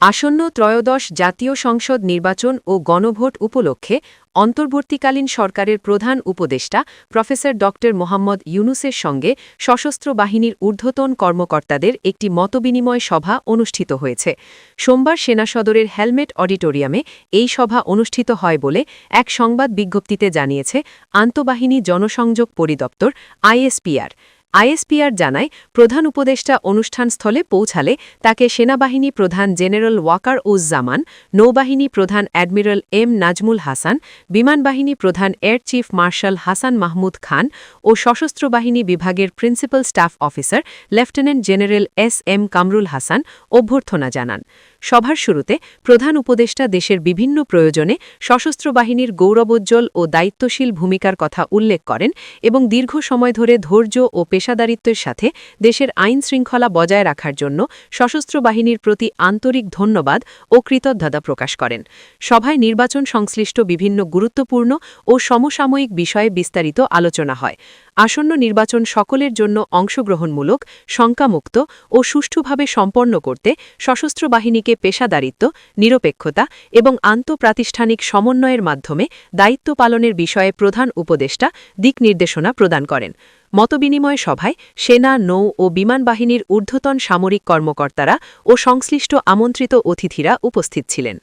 আসন্ন ত্রয়োদশ জাতীয় সংসদ নির্বাচন ও গণভোট উপলক্ষে অন্তর্বর্তীকালীন সরকারের প্রধান উপদেষ্টা প্রফেসর ড. মোহাম্মদ ইউনুসের সঙ্গে সশস্ত্র বাহিনীর ঊর্ধ্বতন কর্মকর্তাদের একটি মতবিনিময় সভা অনুষ্ঠিত হয়েছে। সোমবার সেনা সদরের হেলমেট অডিটোরিয়ামে এই সভা অনুষ্ঠিত হয় বলে এক সংবাদ বিজ্ঞপ্তিতে জানিয়েছে আন্তঃবাহিনী জনসংযোগ পরিদপ্তর আইএসপিআর। আইএসপিআর জানায়, প্রধান উপদেষ্টা অনুষ্ঠানস্থলে পৌঁছালে তাকে সেনাবাহিনী প্রধান জেনারেল ওয়াকার উজ্জামান নৌবাহিনী প্রধান অ্যাডমিরাল এম নাজমুল হাসান বিমানবাহিনী প্রধান air chief marshal Hasan Mahmud Khan ও সশস্ত্র বাহিনী বিভাগের principal staff officer lieutenant general S M Kamrul Hasan অভ্যর্থনা জানান। সভার শুরুতে প্রধান উপদেষ্টা দেশের বিভিন্ন প্রয়োজনে সশস্ত্র বাহিনীর গৌরবোজ্জ্বল ও দায়িত্বশীল ভূমিকার কথা উল্লেখ করেন এবং দীর্ঘ সময় ধরে ধৈর্য ও পেশাদারিত্বের সাথে দেশের আইন শৃঙ্খলা বজায় রাখার জন্য সশস্ত্র বাহিনীর প্রতি আন্তরিক ধন্যবাদ ও কৃতজ্ঞতা প্রকাশ করেন। সভায় নির্বাচন সংশ্লিষ্ট বিভিন্ন গুরুত্বপূর্ণ ও সমসাময়িক বিষয়ে বিস্তারিত আলোচনা হয়। আসন্ন নির্বাচন সকলের জন্য অংশগ্রহণমূলক, শঙ্কামুক্ত ও সুষ্ঠুভাবে সম্পন্ন করতে সশস্ত্র বাহিনীকে পেশাদারিত্ব, নিরপেক্ষতা এবং আন্তঃপ্রাতিষ্ঠানিক সমন্বয়ের মাধ্যমে দায়িত্ব পালনের বিষয়ে প্রধান উপদেষ্টা দিক নির্দেশনা প্রদান করেন। মতবিনিময় সভায় সেনা, নৌ ও বিমান বাহিনীর ঊর্ধ্বতন সামরিক কর্মকর্তারা ও সংশ্লিষ্ট আমন্ত্রিত অতিথিরা উপস্থিত ছিলেন।